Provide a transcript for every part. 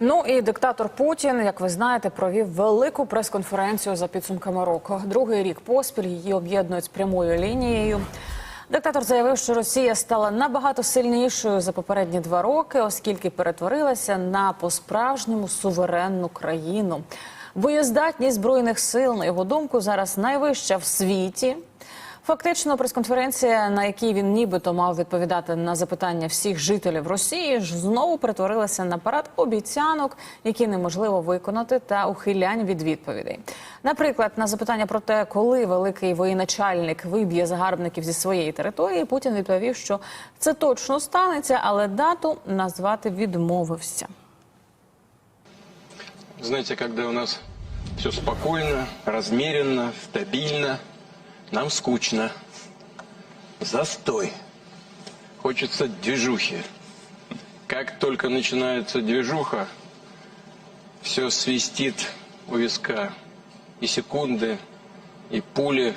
Ну і диктатор Путін, як ви знаєте, провів велику прес-конференцію за підсумками року. Другий рік поспіль її об'єднують з прямою лінією. Диктатор заявив, що Росія стала набагато сильнішою за попередні два роки, оскільки перетворилася на по-справжньому суверенну країну. Боєздатність збройних сил, на його думку, зараз найвища в світі. Фактично, прес-конференція, на якій він нібито мав відповідати на запитання всіх жителів Росії, ж знову перетворилася на парад обіцянок, які неможливо виконати, та ухилянь від відповідей. Наприклад, на запитання про те, коли великий воєначальник виб'є загарбників зі своєї території, Путін відповів, що це точно станеться, але дату назвати відмовився. Знаете, когда у нас все спокойно, размеренно, стабильно, нам скучно. Застой. Хочется движухи. Как только начинается движуха, все свистит у виска. И секунды, и пули.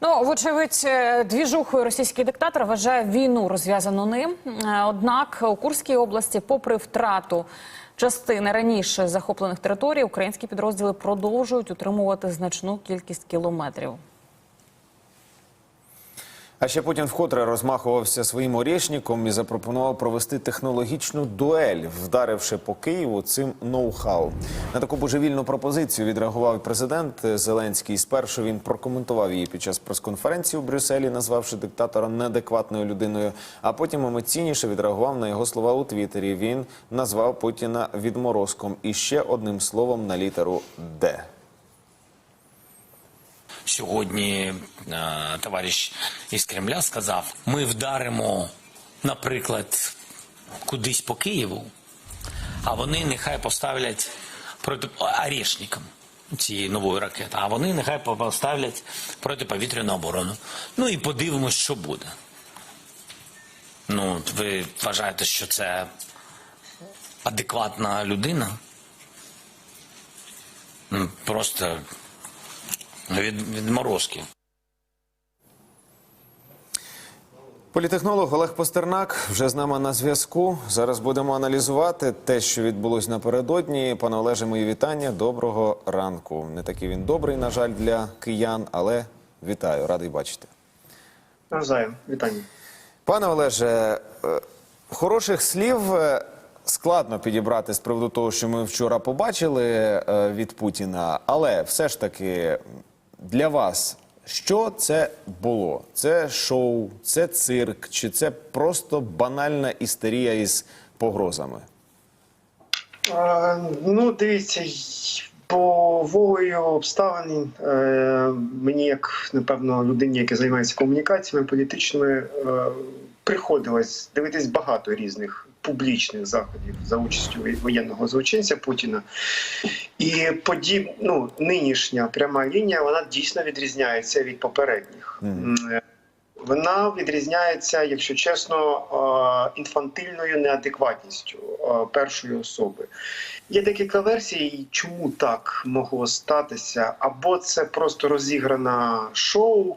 Ну, вочевидь, е, двіжухою російський диктатор вважає війну розв'язану ним. Е, Однак у Курській області, попри втрату частини раніше захоплених територій, українські підрозділи продовжують утримувати значну кількість кілометрів. А ще Путін вкотре розмахувався своїм орєшніком і запропонував провести технологічну дуель, вдаривши по Києву цим ноу-хау. На таку божевільну пропозицію відреагував президент Зеленський. Спершу він прокоментував її під час прес-конференції у Брюсселі, назвавши диктатора неадекватною людиною. А потім емоційніше відреагував на його слова у Твіттері. Він назвав Путіна відморозком і ще одним словом на літеру Д. Сьогодні е, товариш із Кремля сказав: ми вдаримо, наприклад, кудись по Києву, а вони нехай поставлять проти орешникам цієї нової ракети, а вони нехай поставлять протиповітряну оборону. Ну і подивимось, що буде. Ну, ви вважаєте, що це адекватна людина? Ну, Просто від, відморозки. Політехнолог Олег Постернак вже з нами на зв'язку. Зараз будемо аналізувати те, що відбулось напередодні. Пане Олеже, мої вітання. Доброго ранку. Не такий він добрий, на жаль, для киян, але вітаю, радий бачити. Навзаєм, вітання. Пане Олеже, е, хороших слів е, складно підібрати з приводу того, що ми вчора побачили е, від Путіна, але все ж таки для вас. Що це було? Це шоу, це цирк, чи це просто банальна істерія із погрозами? А, ну, дивіться, по волею обставин е, мені, як напевно, людині, яка займається комунікаціями політичними, е, приходилось дивитись багато різних публічних заходів за участю воєнного злочинця Путіна. І подіб, ну, нинішня пряма лінія вона дійсно відрізняється від попередніх. Е, Вона відрізняється, якщо чесно, е, інфантильною неадекватністю е, першої особи. Є декілька версій, чому так могло статися, або це просто розіграна шоу.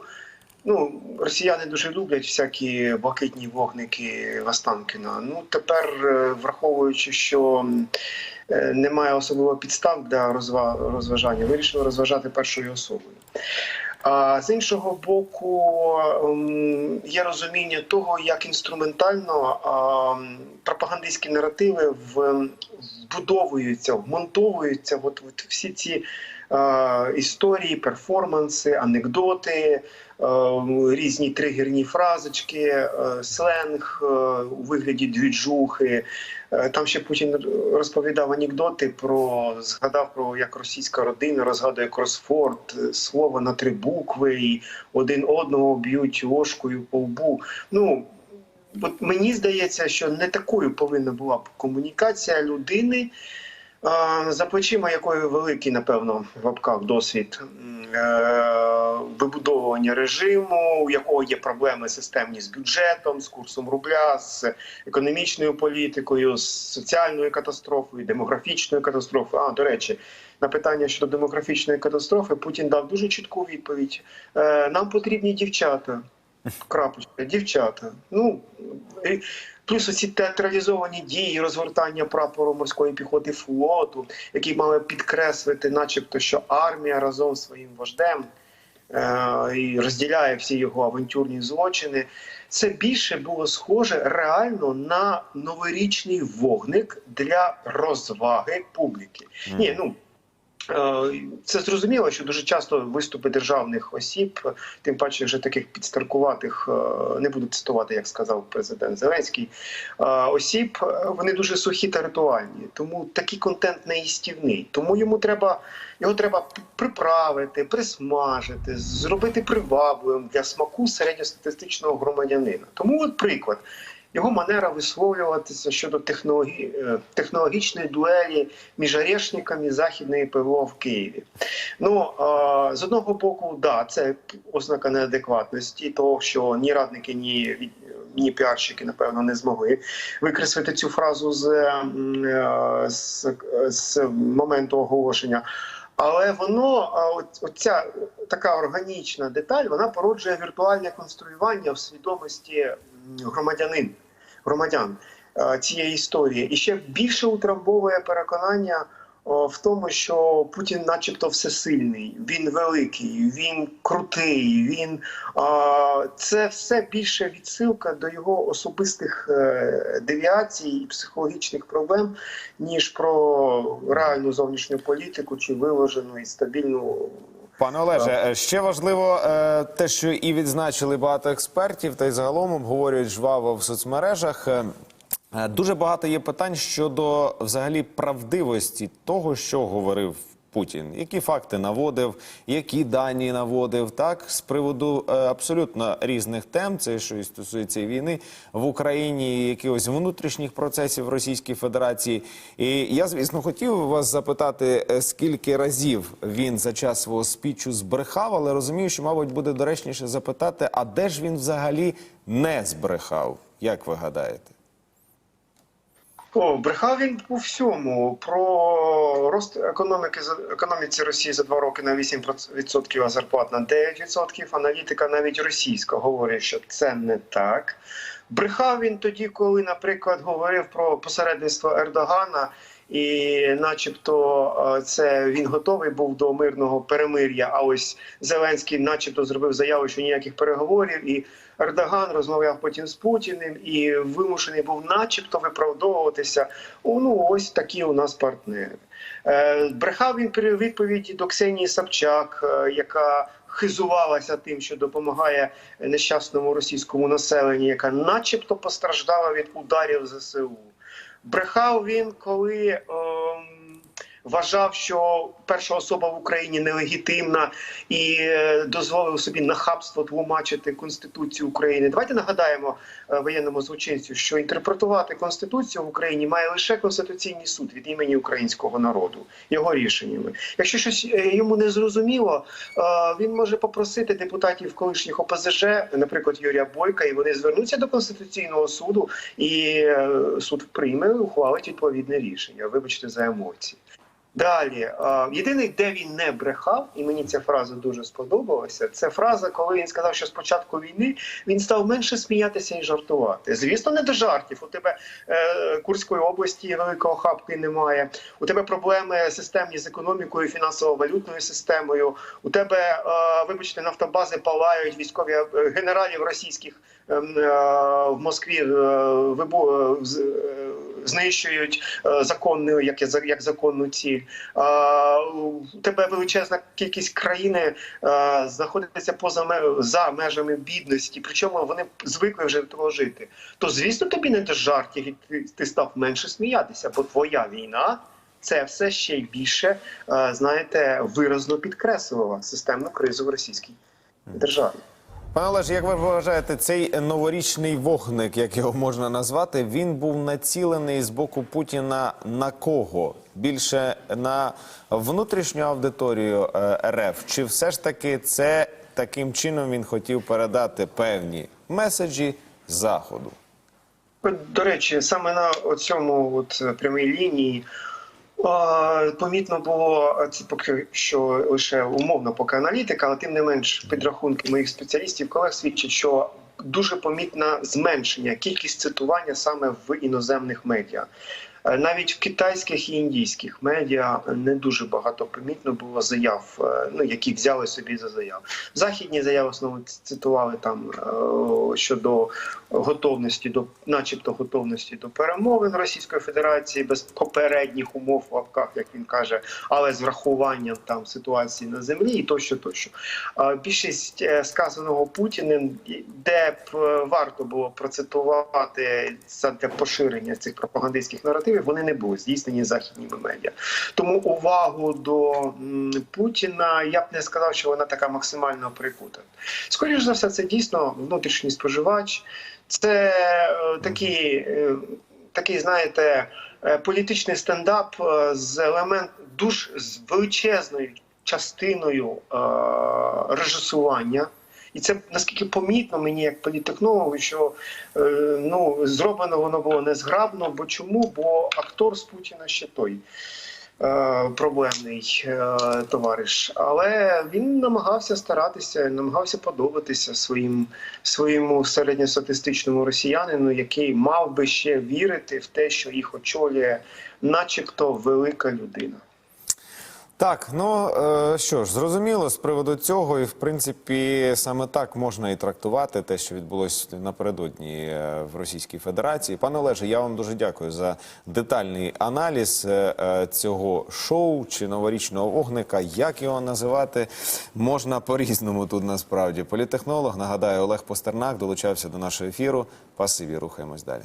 Ну, росіяни дуже люблять всякі блакитні вогники Останкіна. Ну тепер, е, враховуючи, що е, немає особливо підстав для розважання, вирішили розважати першою особою. А з іншого боку, є розуміння того, як інструментально пропагандистські наративи в- вбудовуються, вмонтовуються. От, от всі ці історії, перформанси, анекдоти, е, різні тригерні фразочки, е, сленг е, у вигляді двіджухи. Е, Там ще Путін розповідав анекдоти про згадав про як російська родина розгадує кросфорд, е, слово на три букви, і один одного б'ють ложкою по лбу. Ну от мені здається, що не такою повинна була б комунікація людини, е, за плечима якої великий, напевно, в лапках досвід е, вибудовування режиму, у якого є проблеми системні з бюджетом, з курсом рубля, з економічною політикою, з соціальною катастрофою, демографічною катастрофою. А до речі, на питання щодо демографічної катастрофи Путін дав дуже чітку відповідь: Е, нам потрібні дівчата. Крапочка, дівчата. Ну Плюс оці театралізовані дії розгортання прапору морської піхоти флоту, які мали підкреслити, начебто, що армія разом з своїм вождем е- і розділяє всі його авантюрні злочини. Це більше було схоже реально на новорічний вогник для розваги публіки. Ні, ну Це зрозуміло, що дуже часто виступи державних осіб, тим паче вже таких підстаркуватих, е, не буду цитувати, як сказав президент Зеленський, е, осіб, е, вони дуже сухі та ритуальні. Тому такий контент не їстівний. Тому йому треба його треба приправити, присмажити, зробити привабливим для смаку середньостатистичного громадянина. Тому от приклад. Його манера висловлюватися щодо технологі... е, технологічної дуелі між Орешниками Західної ПВО в Києві. Ну з одного боку, да, це ознака неадекватності, того що ні радники, ні ні піарщики, напевно, не змогли викреслити цю фразу з, е, з, з моменту оголошення. Але воно, оця така органічна деталь, вона породжує віртуальне конструювання в свідомості громадянин, громадян цієї історії. І ще більше утрамбовує переконання в тому, що Путін, начебто, всесильний, він великий, він крутий. Він це все більше відсилка до його особистих е, девіацій і психологічних проблем, ніж про реальну зовнішню політику чи виложену і стабільну. Пане Олеже, е, ще важливо е, те, що і відзначили багато експертів, та й загалом обговорюють жваво в соцмережах. Е, Дуже багато є питань щодо взагалі правдивості того, що говорив Путін, які факти наводив, які дані наводив, так з приводу е, абсолютно різних тем, це що і стосується війни в Україні, і якихось внутрішніх процесів в Російській Федерації. І я, звісно, хотів вас запитати, е, скільки разів він за час свого спічу збрехав, але розумію, що, мабуть, буде доречніше запитати, а де ж він взагалі не збрехав? Як ви гадаєте? О, брехав він у всьому про рост економіки економіці Росії за два роки на 8%, а зарплат на 9%. Аналітика навіть російська говорить, що це не так. Брехав він тоді, коли, наприклад, говорив про посередництво Ердогана. І, начебто, е, це він готовий був до мирного перемир'я. А ось Зеленський, начебто, зробив заяву, що ніяких переговорів, і Ердоган розмовляв потім з Путіним і вимушений був, начебто, виправдовуватися. Ну ось такі у нас партнери. Е, брехав він при відповіді до Ксенії Собчак, е, яка хизувалася тим, що допомагає нещасному російському населенню, яка, начебто, постраждала від ударів ЗСУ. Брехав він, коли ем, вважав, що перша особа в Україні нелегітимна і е, дозволив собі нахабство тлумачити Конституцію України. Давайте нагадаємо е, воєнному злочинцю, що інтерпретувати Конституцію в Україні має лише Конституційний суд від імені українського народу, його рішеннями. Якщо щось е, йому не зрозуміло, він може попросити депутатів колишніх ОПЗЖ, наприклад, Юрія Бойка, і вони звернуться до Конституційного суду, і суд прийме, ухвалить відповідне рішення. Вибачте за емоції. Далі, е, єдиний, де він не брехав, і мені ця фраза дуже сподобалася. Це фраза, коли він сказав, що з початку війни він став менше сміятися і жартувати. Звісно, не до жартів. У тебе е, Курської області великого хапки немає. У тебе проблеми системні з економікою, фінансово-валютною системою. У тебе, е, вибачте, нафтобази палають, військові е, генералів російських ем, е, в Москві е, вибу, е, е, знищують е, законну, як, як законну ціль. У тебе величезна кількість країни е, знаходиться поза за межами бідності, причому вони звикли вже до того жити. То звісно, тобі не до жартів, і ти, ти став менше сміятися, бо твоя війна. Це все ще й більше, е, знаєте, виразно підкреслювала системну кризу в російській державі. Пане Олеже, як ви вважаєте, цей новорічний вогник, як його можна назвати, він був націлений з боку Путіна на кого? Більше на внутрішню аудиторію е, РФ? Чи все ж таки це таким чином він хотів передати певні меседжі Заходу? До речі, саме на цьому от прямій лінії помітно було це поки що лише умовно поки аналітика, але тим не менш підрахунки моїх спеціалістів колег свідчать, що дуже помітне зменшення кількість цитування саме в іноземних медіа. Е, Навіть в китайських і індійських медіа не дуже багато помітно було заяв, е, ну які взяли собі за заяв. Західні заяви в основному цитували там е, щодо готовності до, начебто, готовності до перемовин Російської Федерації без попередніх умов в лапках, як він каже, але з врахуванням там ситуації на землі і тощо, тощо. Більшість е, сказаного Путіним, де б е, варто було процитувати для поширення цих пропагандистських наративів, вони не були здійснені західніми медіа. Тому увагу до Путіна я б не сказав, що вона така максимально прикута. Скоріше за все, це дійсно внутрішній споживач. Це е, такий, е, такий, знаєте, е, політичний стендап з елемент дуже з величезною частиною е, режисування. І це наскільки помітно мені як політехнологу, що е, ну зроблено воно було незграбно. Бо чому? Бо актор з Путіна ще той е, проблемний е, товариш. Але він намагався старатися, намагався подобатися своїм своєму середньостатистичному росіянину, який мав би ще вірити в те, що їх очолює, начебто, велика людина. Так, ну е, що ж, зрозуміло з приводу цього, і в принципі саме так можна і трактувати те, що відбулось напередодні е, в Російській Федерації. Пане Олеже, я вам дуже дякую за детальний аналіз е, цього шоу чи новорічного вогника. Як його називати можна по-різному тут насправді. Політехнолог, нагадаю, Олег Постернак долучався до нашого ефіру. Пасиві, рухаємось далі.